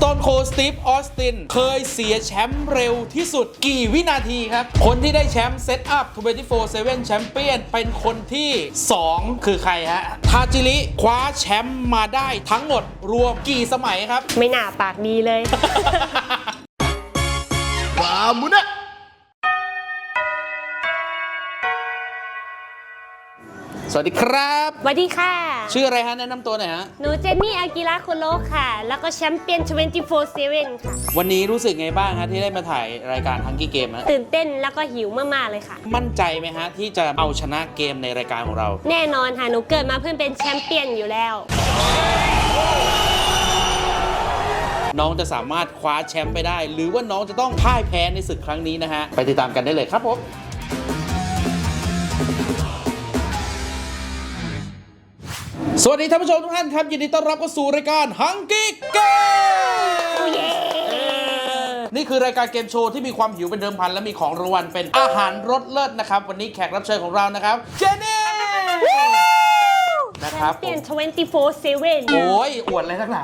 Stone Cold Steve Austin เคยเสียแชมป์เร็วที่สุดกี่วินาทีครับ คนที่ได้แชมป์เซตอัพ24-7แชมเปี้ยนเป็นคนที่ 2 คือใครฮะ ทาจิริคว้าแชมป์มาได้ทั้งหมดรวมกี่สมัยครับ ไม่น่าปากดีเลย Vamos, สวัสดีครับ สวัสดีค่ะ ชื่ออะไรฮะ แนะนำตัวหน่อยฮะ หนูเจนนี่อากิระคุโระค่ะ แล้วก็แชมเปี้ยน 24/7 ค่ะ วันนี้รู้สึกไงบ้างฮะ ที่ได้มาถ่ายรายการฮังกี้เกมฮะตื่นเต้นแล้วก็หิวมาก ๆ เลยค่ะ มั่นใจไหมฮะ ที่จะเอาชนะเกมในรายการของเรา แน่นอนค่ะ หนูเกิดมาเพื่อเป็นแชมเปี้ยนอยู่แล้ว น้องจะสามารถคว้าแชมป์ไปได้ หรือว่าน้องจะต้องพ่ายแพ้ในศึกครั้งนี้นะฮะ ไปติดตามกันได้เลยครับผม สวัสดีท่านผู้ชมทุกท่านครับ ยินดีต้อนรับเข้าสู่รายการฮังกี้เกมนี่คือรายการเกมโชว์ที่มีความหิวเป็นเดิมพัน และมีของรางวัลเป็นอาหารรสเลิศนะครับ วันนี้แขกรับเชิญของเรานะครับ เจนนี่นะแชครับมผเปี้ยนม24/7โอ้ยอวดอะไรทั้งหนา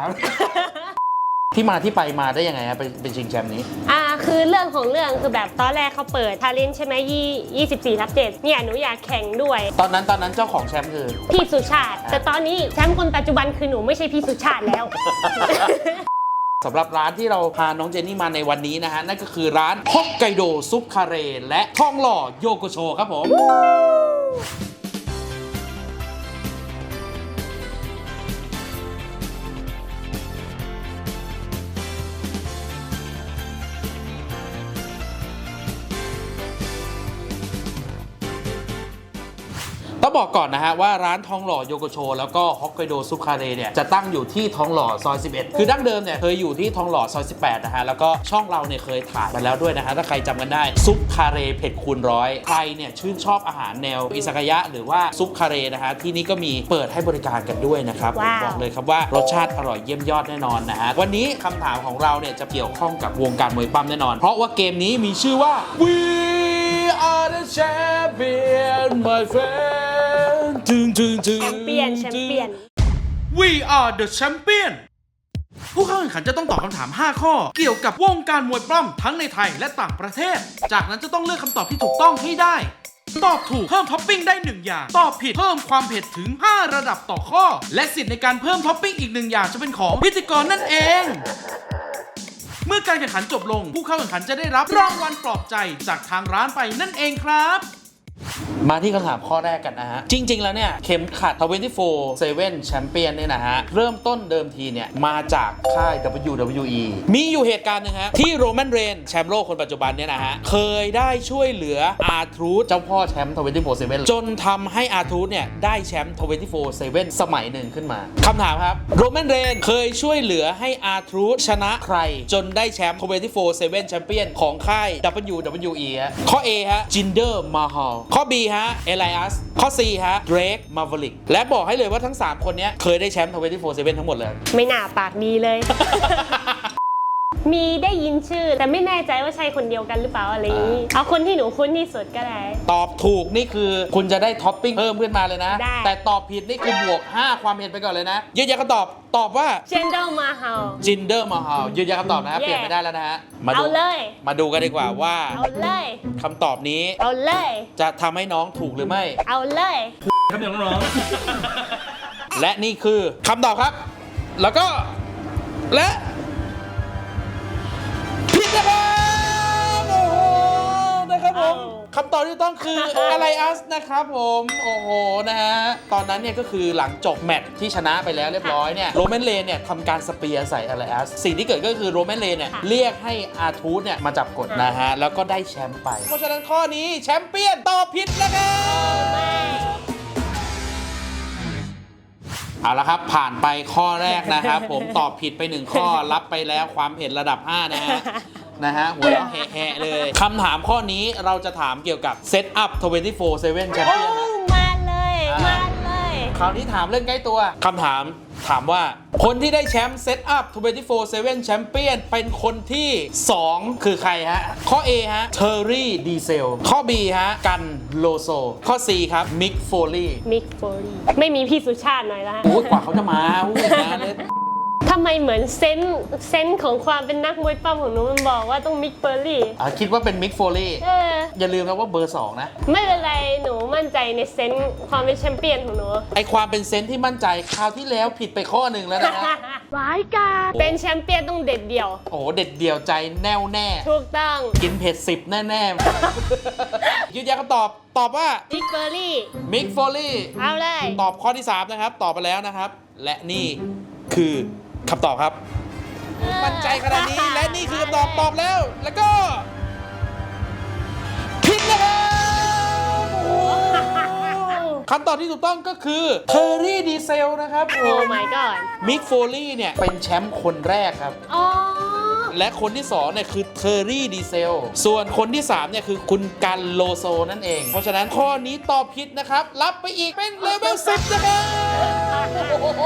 ที่มาที่ไปมาได้ยังไงครับไปเป็นชิงแชมป์นี้ อ่าคือเรื่องของเรื่องคือแบบตอนแรกเขาเปิดทาเลนใช่ไหมยี่24ทับ7เนี่ยหนูอยากแข่งด้วย ตอนนั้นตอนนั้นเจ้าของแชมป์คือพี่สุชาติ แต่ตอนนี้แชมป์คนปัจจุบันคือหนูไม่ใช่พี่สุชาติแล้ว สำหรับร้านที่เราพาน้องเจนนี่มาในวันนี้นะฮะ นั่นก็คือร้านฮอกไกโดซุปคาเรและทองหล่อโยโกโชครับผม ต้องบอกก่อนนะฮะว่าร้านทองหล่อโยโกโชแล้วก็ฮอกไกโดซุปคาเรเนี่ยจะตั้งอยู่ที่ทองหล่อซอย 11 คือดั้งเดิมเนี่ยเคยอยู่ที่ทองหล่อซอย 18 นะฮะ แล้วก็ช่องเราเนี่ยเคยถ่ายมาแล้วด้วยนะฮะ ถ้าใครจำกันได้ซุปคาเรเผ็ดคูณร้อยใครเนี่ยชื่นชอบอาหารแนวอิซากายะ หรือว่าซุปคาเรนะฮะ ที่นี่ก็มีเปิดให้บริการกันด้วยนะครับผมว้าว บอกเลยครับว่ารสชาติอร่อยเยี่ยมยอดแน่นอนนะฮะวันนี้คำถามของเราเนี่ยจะเกี่ยวข้องกับวงการมวยปั้มแน่นอน เพราะว่าเกมนี้มีชื่อว่า We are the champion my friend จึงจึงจึง แชมเปี้ยนแชมเปี้ยน We are the champion ผู้เข้าแข่งขันจะต้องตอบคำถาม 5 ข้อ เกี่ยวกับวงการมวยปล้ำทั้งในไทยและต่างประเทศ จากนั้นจะต้องเลือกคำตอบที่ถูกต้องให้ได้ ตอบถูกเพิ่มท็อปปิ้งได้ 1 อย่าง ตอบผิดเพิ่มความเผ็ดถึง 5 ระดับต่อข้อ และสิทธิ์ในการเพิ่มท็อปปิ้งอีกหนึ่งอย่างจะเป็นของพิธีกรนั่นเอง เมื่อการแข่งขันจบลง ผู้เข้าแข่งขันจะได้รับรางวัลปลอบใจจากทางร้านไปนั่นเองครับ มาที่คำถามข้อแรกกันนะฮะ จริง ๆ แล้วเนี่ย เข็มขัด 24 7 Champion เนี่ยนะฮะ เริ่มต้นเดิมทีเนี่ย มาจากค่าย WWE มีอยู่เหตุการณ์หนึงฮะ ที่โรแมนเรนแชมป์โลกคนปัจจุบันเนี่ยนะฮะ เคยได้ช่วยเหลืออาร์ทรูเจ้าพ่อแชมป์ 24 7 จนทำให้อาร์ทรูเนี่ย ได้แชมป์ 24 7 สมัยหนึ่งขึ้นมาคำถามครับโรแมนเรนเคยช่วยเหลือให้อาร์ทรูชนะใคร จนได้แชมป์ 24 7 Champion ของค่าย WWE ข้อ A ฮะจินเดอร์มาฮาลข้อ B ฮะเอลิอัสข้อ C ฮะเดรกมา v วลิกและบอกให้เลยว่าทั้ง 3 คนเนี้ยเคยได้แชมป์24 7ทั้งหมดเลย ไม่น่าปากดีเลย มีได้ยินชื่อ แต่ไม่แน่ใจว่าใช่คนเดียวกันหรือเปล่าอะไรอย่างนี้เอาคนที่หนูคุ้นที่สุดก็ได้ ตอบถูกนี่คือคุณจะได้ท็อปปิ้งเพิ่มขึ้นมาเลยนะ ได้ แต่ตอบผิดนี่คือบวก 5 ความเห็นไปก่อนเลยนะ ยืนยันคำตอบตอบว่าเจนเดอร์มาเฮา จินเดอร์มาฮาลยืนยันคำตอบนะครับ Yeah เปลี่ยนไม่ได้แล้วนะฮะมาดูเอาเลย มาดูกันดีกว่าว่าเอาเลย คำตอบนี้เอาเลย จะทำให้น้องถูกหรือไม่ เอาเลย ครับเดี๋ยวน้องและนี่คือคำตอบครับ แล้วก็ และ คำตอบที่ถูกต้องคืออะไรอัสนะครับผมโอ้โหนะฮะตอนนั้นเนี่ยก็คือหลังจบแมตช์ที่ชนะไปแล้วเรียบร้อยเนี่ยโรแมนเลนเนี่ยทำการสเปียร์ใส่อะไรอัสสิ่งที่เกิดก็คือโรแมนเลนเนี่ยค่ะเรียกให้อาทูธเนี่ยมาจับกดนะฮะแล้วก็ได้แชมป์ไป เพราะฉะนั้นข้อนี้แชมเปี้ยนตอบผิดนะครับเอาละครับ ผ่านไปข้อแรกนะครับ ผมตอบผิดไปหนึ่งข้อรับไปแล้วความเผ็ดระดับ 5 นะฮะ นะฮะหัวเราะแหะๆเลยคำถามข้อนี้เราจะถามเกี่ยวกับเซตอัพ24 7 Champion โอ้นะ มาเลยอ่ามมาเลยคราวนี้ถามเรื่องใกล้ตัวคำถามถามว่า คนที่ได้แชมป์เซตอัพ24 7 Champion เป็นคนที่ 2 คือใครฮะ ข้อ A ฮะเทอร์รี่ดีเซล ข้อ B ฮะ กันโลโซ ข้อ C ครับมิกโฟลีมิกโฟรีไม่มีพี่สุชาติหน่อยละฮะ โอ้ยกว่าเขาจะมาอุ้ยนะ เลยทำไมไมเหมือนเซนส์เซนส์ของความเป็นนักมวยปั้มของหนูมันบอกว่าต้องมิกเบอร์รี่ อะคิดว่าเป็นมิกโฟลี่เออ อย่าลืมนะว่าเบอร์ 2 นะ ไม่เป็นไรหนูมั่นใจในเซนส์ความเป็นแชมเปี้ยนของหนู ไอความเป็นเซนส์ที่มั่นใจคราวที่แล้วผิดไปข้อหนึ่งแล้วนะฮะร้ายกาเป็นแชมเปี้ยนต้องเด็ดเดี่ยว โอ้โหเด็ดเดี่ยวใจแน่วแน่ ถูกต้องกินเผ็ดสิบแน่ๆ ยืนยันคำตอบตอบว่ามิกเบอร์รี่ มิกโฟลี่ เอาเลย ตอบข้อที่ 3 นะครับ ตอบไปแล้วนะครับ และนี่คือ คำตอบครับ มั่นใจขนาดนี้และนี่คือคำตอบตอบแล้ว แล้วก็ผิดนะครับโอ้โหคำตอบที่ถูกต้องก็คือเทอร์รี่ดีเซลนะครับผโอ้ม my god มิกโฟลี่เนี่ยเป็นแชมป์คนแรกครับ อ๋อ และคนที่2เนี่ยคือเทอร์รี่ดีเซล ส่วนคนที่ 3 เนี่ยคือคุณกันโลโซนั่นเอง เพราะฉะนั้นข้อนี้ตอบผิดนะครับ รับไปอีกเป็นเลเวล10นะครับโอ้โห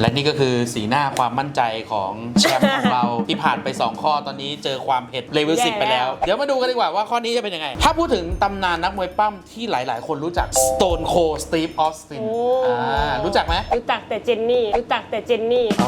และนี่ก็คือสีหน้าความมั่นใจของแชมป์ของเรา ที่ผ่านไป 2 ข้อตอนนี้เจอความเผ็ดเลเวล10ไปแล้ว เดี๋ยวมาดูกันดีกว่าว่าข้อนี้จะเป็นยังไง ถ้าพูดถึงตำนานนักมวยปั้มที่หลาย ๆ คนรู้จัก Stone Cold Steve Austin โอ้ อ่ารู้จักไหมรู้จักแต่เจนนี่ รู้จักแต่เจนนี่ เ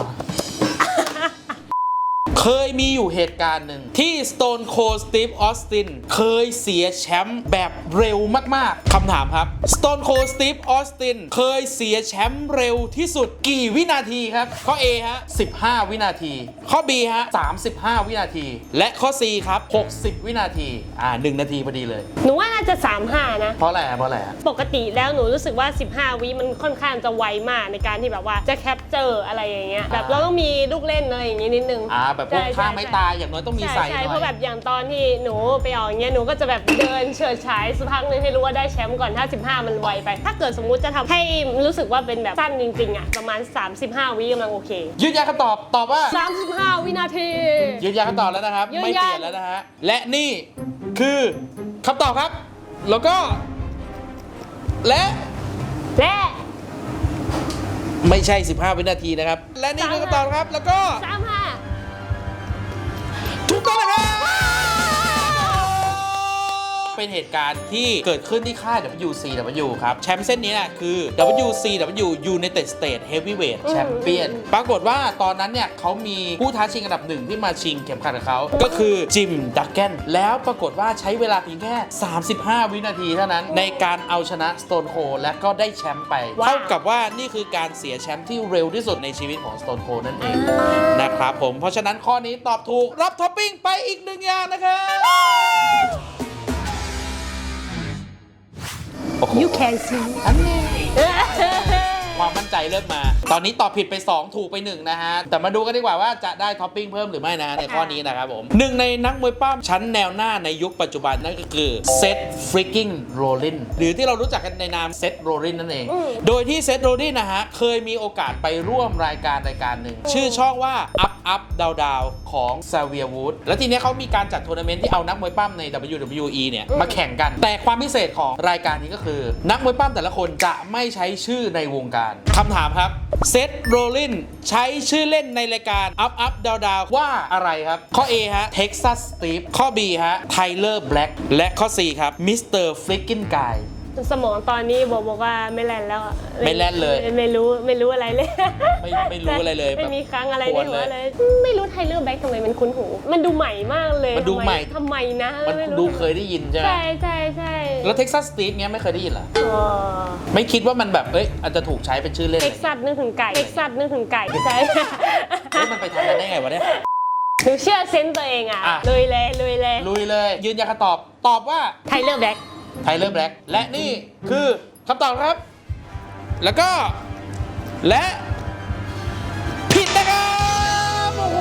คยมีอยู่เหตุการณ์หนึ่งที่ Stone Cold Steve Austin เคยเสียแชมป์แบบเร็วมากๆคำถามครับ Stone Cold Steve Austin เคยเสียแชมป์เร็วที่สุดกี่วินาทีครับ ข้อ A ฮะ 15 วินาที ข้อ B ฮะ 35 วินาที และข้อ C ครับ 60 วินาที อ่า 1 นาทีพอดีเลย หนูว่าน่าจะ 35 นะ เพราะอะไรอะเพราะอะไรอะปกติแล้วหนูรู้สึกว่า 15 วิมันค่อนข้างจะไวมากในการที่แบบว่าจะแคปเจอร์อะไรอย่างเงี้ยแบบเราต้องมีลูกเล่นอะไรอย่างงี้นิดนึง อ่า แบบพวกใช่ท่าใช่ไม่ตายอย่างน้อยต้องมีใช่ใส่หใช่น่เพอยราะแบบอย่างตอนที่หนูไปออกอย่างเงี้ยหนูก็จะแบบเดินเฉิดฉายสักพักหนึงให้รู้ว่าได้แชมป์ก่อนถ้า15มันไวไป ถ้าเกิดสมมุติจะทำให้รู้สึกว่าเป็นแบบสั้นจริงๆอะประมาณ 35 วิกำลังโอเค ยืนยันคำตอบตอบว่า 35 วินาที ยืนยันคำตอบแล้วนะครับ ยืนยัน ไม่เปลี่ยนแล้วนะฮะ และนี่คือคำตอบครับ แล้วก็ และและ ไม่ใช่ 15 วินาทีนะครับ และนี่คือคำตอบครับ แล้วก็ 35 coming up. เป็นเหตุการณ์ที่เกิดขึ้นที่ค่าย WCW ครับ แชมป์เส้นนี้น่ะคือ WCW United States Heavyweight อืม Champion ปรากฏว่าตอนนั้นเนี่ยเขามีผู้ท้าชิงอันดับหนึ่งที่มาชิงเข็มขัดกับเขาก็คือจิมดักแกนแล้วปรากฏว่าใช้เวลาเพียงแค่ 35 วินาทีเท่านั้น ในการเอาชนะ Stone Cold และก็ได้แชมป์ไปว้าวเท่ากับว่านี่คือการเสียแชมป์ที่เร็วที่สุดในชีวิตของ Stone Cold นั่นเองนะครับผมเพราะฉะนั้นข้อนี้ตอบถูกรับท็อปปิ้งไปอีกหนึ่งอย่างนะครับ you can see อันนี้ ความมั่นใจเริ่มมา ตอนนี้ตอบผิดไป 2 ถูกไป 1 นะฮะ แต่มาดูกันดีกว่าว่าจะได้ท็อปปิ้งเพิ่มหรือไม่นะในข้อนี้นะครับผมหนึ่งในนักมวยปั้มชั้นแนวหน้าในยุคปัจจุบันนั่นก็คือเซตฟริกกิ้งโรลินหรือที่เรารู้จักกันในนามเซตโรลินนั่นเองอืมโดยที่เซตโรลินนะฮะเคยมีโอกาสไปร่วมรายการรายการหนึ่งชื่อช่องว่า Up Up Down Down ของซาเวียวูดแล้วทีเนี้ยเขามีการจัดทัวร์นาเมนต์ที่เอานักมวยปั้มใน WWE เนี่ยมาแข่งกัน แต่ความพิเศษของรายการนี้ก็คือ นักมวยปั้มแต่ละคนจะไม่ใช้ชื่อในวงการการคำถามครับเซธโรลินใช้ชื่อเล่นในรายการอัพอัพดาวดาวว่าอะไรครับ ข้อ A ฮะเท็กซัสสตีฟข้อ B ฮะไทเลอร์แบล็กและข้อ C ครับมิสเตอร์ฟลิกกินไกา สมองตอนนี้บอกบอกว่าไม่แล่นแล้วอะไม่แล่นเลยไม่ไม่รู้ไม่รู้อะไรเลย ไม่ไม่รู้อะไรเลยไม่มีครั้งอะไรปในวดหัวเลยเลย ไม่รู้ไทเลอร์แบ็กทำไมมันคุ้นหู มันดูใหม่มากเลยมันดูใหม่ ทำไมนะมันไรู้ดูเคยได้ยินใช่ไหมใช่ใช่ใช่แล้ว Texas Steve เนี้ยไม่เคยได้ยินเหรออ๋อไม่คิดว่ามันแบบเอ้ยอาจจะถูกใช้เป็นชื่อเล่นเท็กซัสนึกถึงไก่เท็กซัสนึกถึงไก่ใช่เฮ้ยมันไปทำกันได้ไงวะเนี่ยหนูเชื่อเซนส์ตัวเองอะอะลุยเลยลุยเลยลุยเลย ยืนยันคำตอบตอบว่าไทเลอร์แบ็ก ไทเลอร์แบล็กและนี่คือคำตอบครับ แล้วก็ และผิดนะครับโอ้โห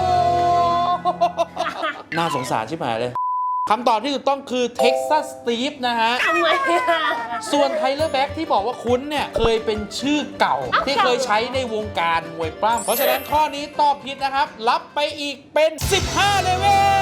น่าสงสารชิบหายเลยคำตอบที่ถูกต้องคือ Texas Steve นะฮะ ทำไมอะส่วนไทเลอร์แบ็กที่บอกว่าคุ้นเนี่ย เคยเป็นชื่อเก่า อ้าว ที่เก่าเคยใช้ในวงการมวยปล้ำเพราะฉะนั้นข้อนี้ตอบผิดนะครับ รับไปอีกเป็น 15 เลเวล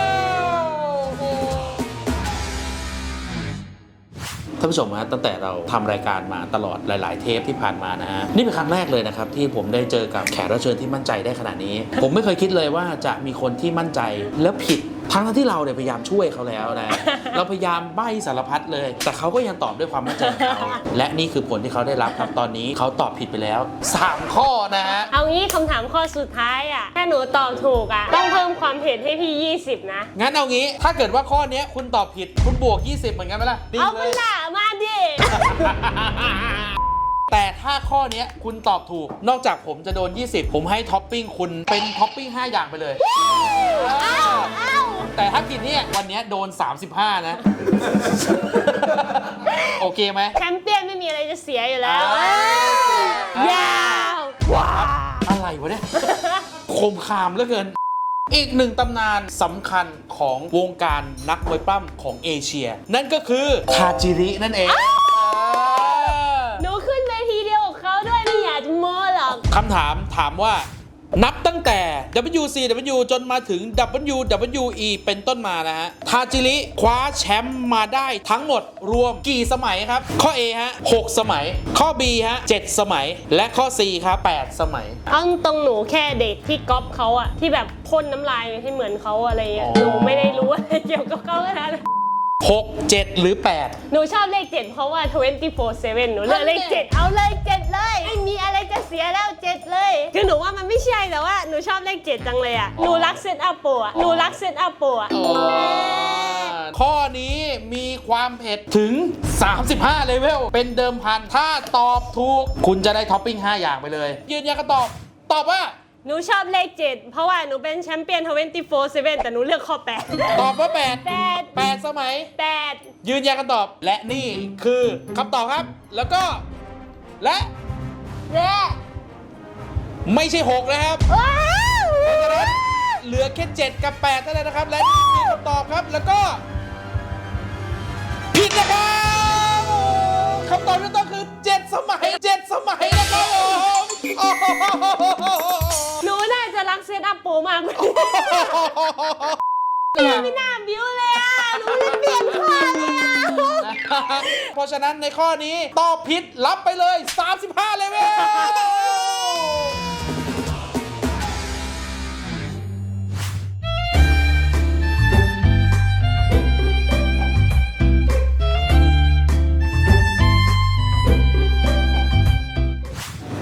านผู้ชมฮะตั้งแต่เราทำรายการมาตลอดหลาย ๆ เทปที่ผ่านมานะฮะนี่เป็นครั้งแรกเลยนะครับที่ผมได้เจอกับแขกรับเชิญที่มั่นใจได้ขนาดนี้ ผมไม่เคยคิดเลยว่าจะมีคนที่มั่นใจแล้วผิด ทั้งที่เราเนี่ยพยายามช่วยเขาแล้วนะ เราพยายามใบ้สารพัดเลย แต่เขาก็ยังตอบด้วยความมั่นใจของเขา และนี่คือผลที่เขาได้รับครับตอนนี้เขาตอบผิดไปแล้ว 3 ข้อนะฮะ เอางี้คำถามข้อสุดท้ายอะ ถ้าหนูตอบถูกอะ ต้องเพิ่มความเผ็ดให้พี่ 20 นะ งั้นเอางี้ ถ้าเกิดว่าข้อเนี้ยคุณตอบผิด คุณบวก 20 เหมือนกันไหมล่ะดีเอาเลไปยละมาดิ แต่ถ้าข้อเนี้ยคุณตอบถูก นอกจากผมจะโดน 20 ผมให้ท็อปปิ้งคุณเป็นท็อปปิ้ง 5 อย่างไปเลยอ้าวอ้าวแต่ ถ้ากินเนี่ยวันเนี้ยโดน 35 นะ โอเคไหม แชมเปี้ยนไม่มีอะไรจะเสียอยู่แล้วอ่ายาวว้าวอะไรวะเนี่ย คมคามเหลือเกิน อีกหนึ่งตำนานสำคัญของวงการนักมวยปล้ำของเอเชีย นั่นก็คือทาจิรินั่นเองเออหนูขึ้นเวทีเดียวกับเขาด้วยไม่อยากจะโม้หรอก คำถามถามว่า นับตั้งแต่ WCW จนมาถึง WWE เป็นต้นมานะฮะ ทาจิริคว้าแชมป์มาได้ทั้งหมดรวมกี่สมัยครับ ข้อ A ฮะ 6 สมัย ข้อ B ฮะ 7 สมัย และข้อ C ครับ8สมัย เอาตรงหนูแค่เด็กที่ก๊อปเขาอะที่แบบพ่นน้ำลายให้เหมือนเขาอะไรเงี้ยอ๋อหนูไม่ได้รู้อะไรเกี่ยวกับเขาขนาดนั้น 6 7 หรือ 8 หนูชอบเลข7เพราะว่า 24/7 หนูเลือกเลข7เอาเลย7เลย ไม่มีอะไรจะเสียแล้ว7เลย คือหนูว่ามันไม่ใช่แต่ว่าหนูชอบเลข7จังเลยอะหนูรักเซตอัพโปอะหนูรักเซตอัพโปอะข้อนี้มีความเผ็ดถึง 35 เลเวล เป็นเดิมพัน ถ้าตอบถูก คุณจะได้ท็อปปิ้ง 5 อย่างไปเลย ยืนยันกันตอบ ตอบว่า หนูชอบเลข7เพราะว่าหนูเป็นแชมเปี้ยน24/7 แต่หนูเลือกข้อ8ตอบว่า8 8 8สมัย8ยืนยันกันตอบ และนี่คือคำตอบครับ แล้วก็ และและไม่ใช่6นะครับว้าวเพราะฉะนั้นเหลือแค่7กับ8เท่านั้นนะครับ และนี่คือคำตอบครับ แล้วก็ ผิดนะครับโอ้คำตอบที่ถูกต้องคือ7สมัย7สมัยนะครับผมโอ้โหหนูน่าจะรั กเซตอัพโปมากกว่านี้ไม่น่าบิ้วเลยอะหนูไม่ได้เปลี่ยนข้อเลยอะเพราะฉะนั้นในข้อนี้ตอบผิดรับไปเลย 35 เลเวล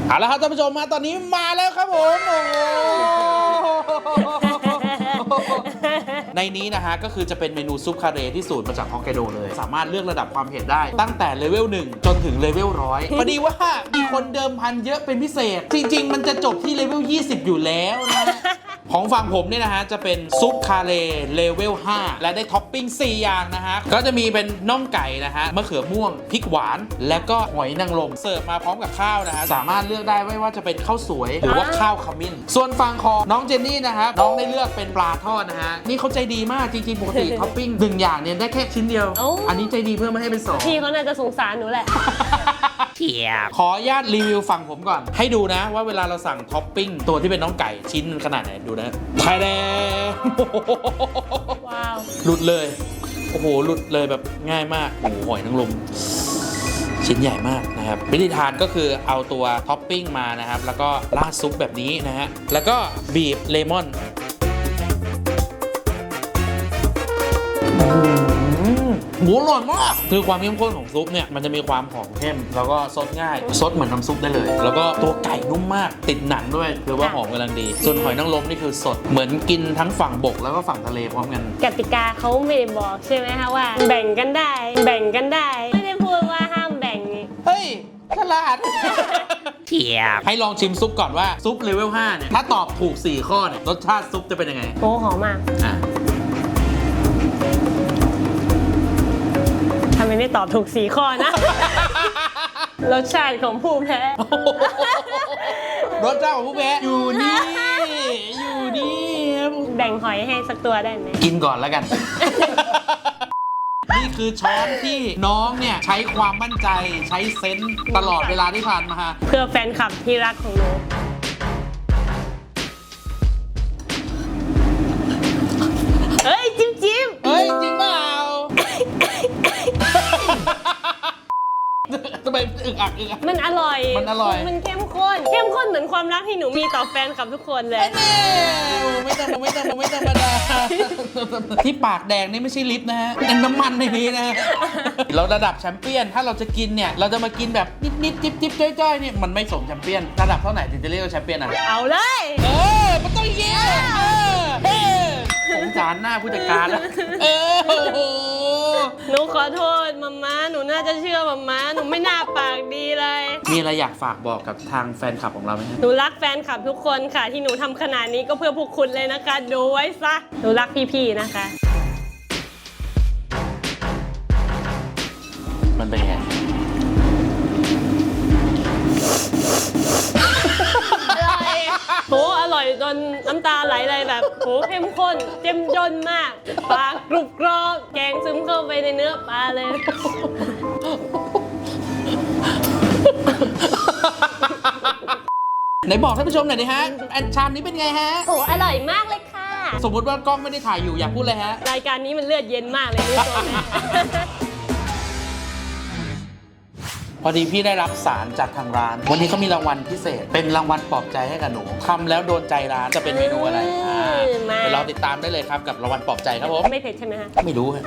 เอาละครับท่านผู้ชมมาตอนนี้มาแล้วครับผมโอ้โห ในนี้นะฮะก็คือจะเป็นเมนูซุปคาเรที่สูตรมาจากฮอกไกโดเลย สามารถเลือกระดับความเผ็ดได้ ตั้งแต่เลเวล1จนถึงเลเวลร้อยพอดีว่ามีคนเดิมพันเยอะเป็นพิเศษ จริง ๆ มันจะจบที่เลเวล20 อยู่แล้วนะ ของฝั่งผมเนี่ยนะฮะจะเป็นซุปคาเรเลเวล 5 และได้ท็อปปิ้ง 4 อย่างนะฮะ ก็จะมีเป็นน่องไก่นะฮะมะเขือม่วงพริกหวาน และก็หอยนางรมเสิร์ฟมาพร้อมกับข้าวนะฮะสามารถเลือกได้ไม่ว่าจะเป็นข้าวสวย หรือว่าข้าวขมิ้น ส่วนฝั่งของน้องเจนนี่นะครับน้องได้เลือกเป็นปลาทอดนะฮะนี่เขาใจดีมากจริงๆปกติท็อปปิ้งหนึ่งอย่างเนี่ยได้แค่ชิ้นเดียวเอ้าอันนี้ใจดีเพิ่มมาให้เป็นสองพี่เขาน่าจะสงสารหนูแหละ ขออนุญาตรีวิวฝั่งผมก่อน ให้ดูนะว่าเวลาเราสั่งท็อปปิ้งตัวที่เป็นน้องไก่ชิ้นขนาดไหนดูนะไทยแลนด์ว้าว หลุดเลย โอ้โห หลุดเลยแบบง่ายมากโอ้โหหอยนางรมชิ้นใหญ่มากนะครับวิธีทานก็คือเอาตัวท็อปปิ้งมานะครับ แล้วก็ราดซุปแบบนี้นะฮะแล้วก็บีบเลมอน หมูอร่อยมากคือความเข้มข้นของซุปเนี่ยมันจะมีความหอมเข้ม แล้วก็ซดง่ายซดเหมือนน้ำซุปได้เลย แล้วก็ตัวไก่นุ่มมาก ติดหนังด้วยคือว่าหอมกำลังดี ส่วนหอยนางรมนี่คือสดเหมือนกินทั้งฝั่งบกแล้วก็ฝั่งทะเลพร้อมกันกติกาเขาไม่ได้บอกใช่ไหมคะว่า แบ่งกันได้ แบ่งกันได้ ไม่ได้พูดว่าห้ามแบ่งนี่เฮ้ยฉลาด เทียบให้ลองชิมซุปก่อนว่าซุปเลเวล5เนี่ยถ้าตอบถูก 4 ข้อเนี่ยรสชาติซุปจะเป็นยังไงโอ้หอมมากอะ ไมไม่ตอบถูกสีข้อนะ รสชาติของผู้แพ้ รสชาติของผู้แพ้อยู่นี่ อยู่นี่แบ่งหอยให้สักตัวได้ไหม กินก่อนแล้วกัน นี่คือช้อนที่น้องเนี่ย ใช้ความมั่นใจใช้เซนส์ตลอดเวลาที่ผ่านมา เพื่อแฟนคลับที่รักของหนู อึกอักอึกอัก มันอร่อย มันอร่อย มันเข้มข้น เข้มข้นเหมือนความรักที่หนูมีต่อแฟนคลับทุกคนเลยแน่ไม่ต้องไม่ต้องไม่ธรรมดาที่ปากแดงนี่ไม่ใช่ลิปนะฮะเป็นน้ำมันในนี้นะฮะเราระดับแชมเปี้ยนถ้าเราจะกินเนี่ย เราจะมากินแบบนิดนิดๆจิบจิบจ้อยจ้อยๆเนี่ยมันไม่สมแชมเปี้ยนระดับเท่าไหร่ถึงจะเรียกว่าแชมเปี้ยนอะ เอาเลย เออมันต้องอย่างเงี้ยเออเออ สงสารหน้าผู้จัดการแล้วเออโอ้โหหนูขอโทษมาม่าหนูน่าจะเชื่อมาม่าหนูไม่น่าปากดีเลย มีอะไรอยากฝากบอกกับทางแฟนคลับของเราไหมฮะหนูรักแฟนคลับทุกคนค่ะ ที่หนูทำขนาดนี้ก็เพื่อพวกคุณเลยนะคะ ดูไว้ซะ หนูรักพี่ๆนะคะ มันเป็นยังไง นน้ำตาไหลเลยแบบโหเข้มข้นเจ้มจนมากปลากรุบกรอบแกงซึมเข้าไปในเนื้อปลาเลย ไหนบอกท่านผู้ชมหน่อยดิฮะอันชามนี้เป็นไงฮะโหอร่อยมากเลยค่ะ สมมติว่ากล้องไม่ได้ถ่ายอยู่อยากพูดเลยฮะ รายการนี้มันเลือดเย็นมากเลยรู้ตัวไหม พอดีพี่ได้รับสารจากทางร้าน วันนี้เขามีรางวัลพิเศษ เป็นรางวัลปลอบใจให้กับหนูทำแล้วโดนใจร้านจะเป็นเมนูอะไรอ่ามา เดี๋ยวเราติดตามได้เลยครับกับรางวัลปลอบใจครับผม ไม่เผ็ดใช่ไหมคะไม่รู้ฮะ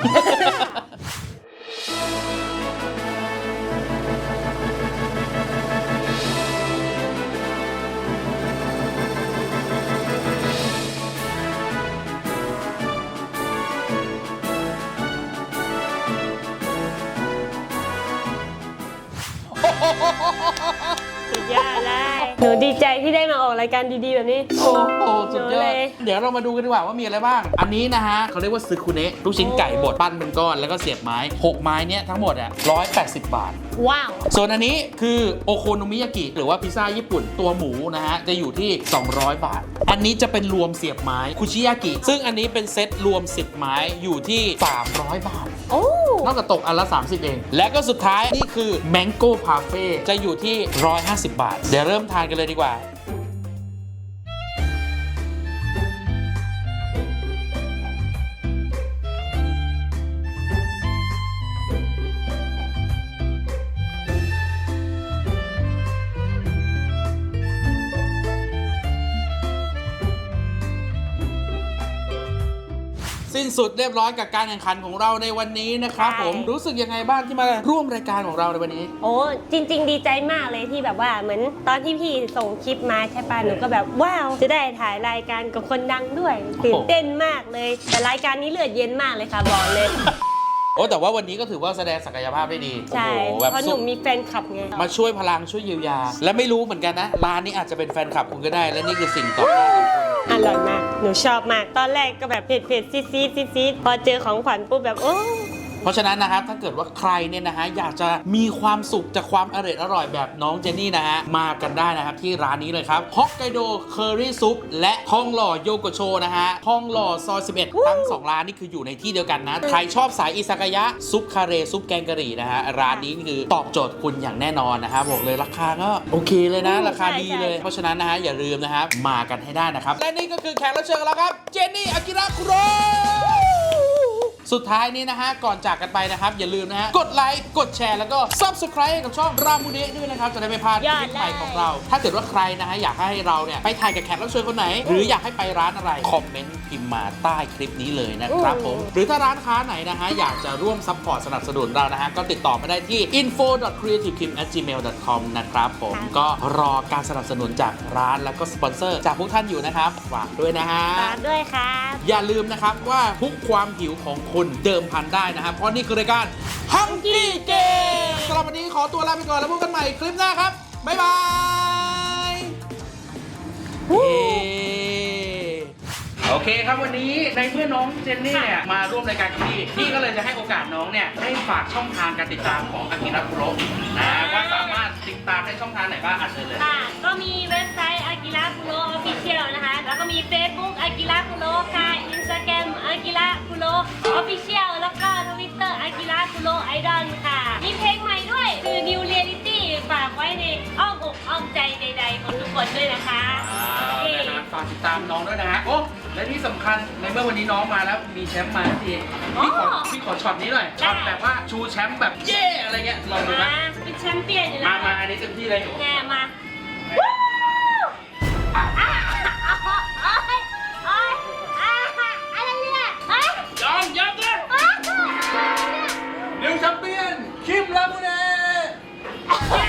าออกรายการดีๆแบบนี้ โอ้โหสุดยอเลดยเดี๋ยวเรามาดูกันดีกว่าว่ามีอะไรบ้าง อันนี้นะฮะเขาเรียกว่าซึคุเนะลูกชิ้นไก่บดปั้นเป็นก้อนแล้วก็เสียบไม้หกไม้เนี้ยทั้งหมดอะ180 บาท ว้าว ส่วนอันนี้คือโอโคโนมิยากิหรือว่าพิซซ่าญี่ปุ่นตัวหมูนะฮะจะอยู่ที่ 200 บาท อันนี้จะเป็นรวมเสียบไม้คุชิยากิ ซึ่งอันนี้เป็นเซตรวม 10 ไม้อยู่ที่ 300 บาท โอ้นอกจากตกอันละ 30 เอง และก็สุดท้ายนี่คือ Mango Parfait จะอยู่ที่ 150 บาท เดี๋ยวเริ่มทานกันเลยดีกว่า สิ้นสุดเรียบร้อยกับการแข่งขันของเราในวันนี้นะครับผมรู้สึกยังไงบ้างที่มาร่วมรายการของเราในวันนี้ โอ้จริง ๆ ดีใจมากเลยที่แบบว่าเหมือนตอนที่พี่ส่งคลิปมาใช่ป่ะหนูก็แบบว้าวจะได้ถ่ายรายการกับคนดังด้วยตื่นเต้นมากเลย แต่รายการนี้เลือดเย็นมากเลยค่ะบอกเลย โอ้แต่ว่าวันนี้ก็ถือว่าแสดงศักยภาพได้ดีใช่ โอ้โหแบบเพราะหสุนูดมีแฟนคลับไง มาช่วยพลังช่วยเยียวยา และไม่รู้เหมือนกันนะร้านนี้อาจจะเป็นแฟนคลับคุณก็ได้ และนี่คือสิ่งตอบแทนของคุณ อร่อยมาก หนูชอบมาก ตอนแรกก็แบบเผ็ดเผ็ดซีดซีดซีดซีดพอเจอของขวัญปุ๊บแบบโอ้ ราะฉะนั้นนะครับถ้าเกิดว่าใครเนี่ยนะฮะอยากจะมีความสุขจากความอร่อยอร่อยแบบน้องเจนนี่นะฮะมากันได้นะครับที่ร้านนี้เลยครับฮอกไกโดเคอรี่ซุปและทองหล่อโยโกโชนะฮะทองหล่อซอย11ทั้งสองร้านนี่คืออยู่ในที่เดียวกันนะใครชอบสายอิซากายะซุปคาเรซุปแกงกะหรี่นะฮะร้านนี้คือตอบโจทย์คุณอย่างแน่นอนนะฮะบอกเลยราคาก็โอเคเลยนะ ราคาดีเลย เพราะฉะนั้นนะฮะอย่าลืมนะฮะมากันให้ได้นะครับและนี่ก็คือแขกรับเชิญของเราครับเจนนี่อากิระคุโร สุดท้ายนี้นะฮะ ก่อนจากกันไปนะครับ อย่าลืมนะฮะ กดไลค์ กดแชร์ แล้วก็ Subscribe ให้กับช่องรามูเดะด้วยนะครับ จะได้ไม่พลาดคลิปใหม่ของเรา ถ้าเกิดว่าใครนะฮะ อยากให้เราเนี่ย ไปถ่ายกับแขกรับเชิญคนไหน หรืออยากให้ไปร้านอะไร คอมเมนต์พิมพ์มาใต้คลิปนี้เลยนะครับผม หรือถ้าร้านค้าไหนนะฮะ อยากจะร่วมซัพพอร์ตสนับสนุนเรานะฮะ ก็ติดต่อมาได้ที่ info.creativekim@gmail.com นะครับผม ก็รอการสนับสนุนจากร้านแล้วก็สปอนเซอร์จากพวกท่านอยู่นะครับฝากด้วยนะฮะฝากด้วยครับอย่าลืมนะครับว่าทุกความหิวของคุณเดิมพันได้นะครับ เพราะนี่คือรายการฮังกี้เกมสำหรับวันนี้ขอตัวลาไปก่อนแล้วพบกันใหม่คลิปหน้าครับ บ๊ายบาย โอเคครับวันนี้ในเมื่อน้องเจนนี่เนี่ยมาร่วมรายการกับพี่พี่ก็เลยจะให้โอกาสน้องเนี่ยได้ฝากช่องทางการติดตามของอากิระคุโระนะว่าสามารถติดตามได้ช่องทางไหนบ้างอะเชิญเลย ค่ะ ก็มีเว็บไซต์ Akira Kuro Official นะคะ แล้วก็มี Facebook Akira Kuro ค่ะ Instagram Akira Kuro Official แล้วก็ Twitter Akira Kuro Idol ค่ะ มีเพลงใหม่ด้วยคือ New Reality ฝากไว้ในอ้อมอกอ้อมใจใดๆของทุกคนด้วยนะคะอ่านะครับ ฝากติดตามน้องด้วยนะฮะโอ้และที่สำคัญในเมื่อวันนี้น้องมาแล้วมีแชมป์มาทันทีพี่ขอพี่ขอช็อตนี้หน่อยช็อตแบบว่าชูแชมป์แบบเย่อะไรเงี้ยลองดูนะเป็นแชมป์เปียนอยู่าแล้วมาอันนี้เต็มที่เลยหแง่มาจอมยับเลยนิวแชมเปียนคิมลาบูเน่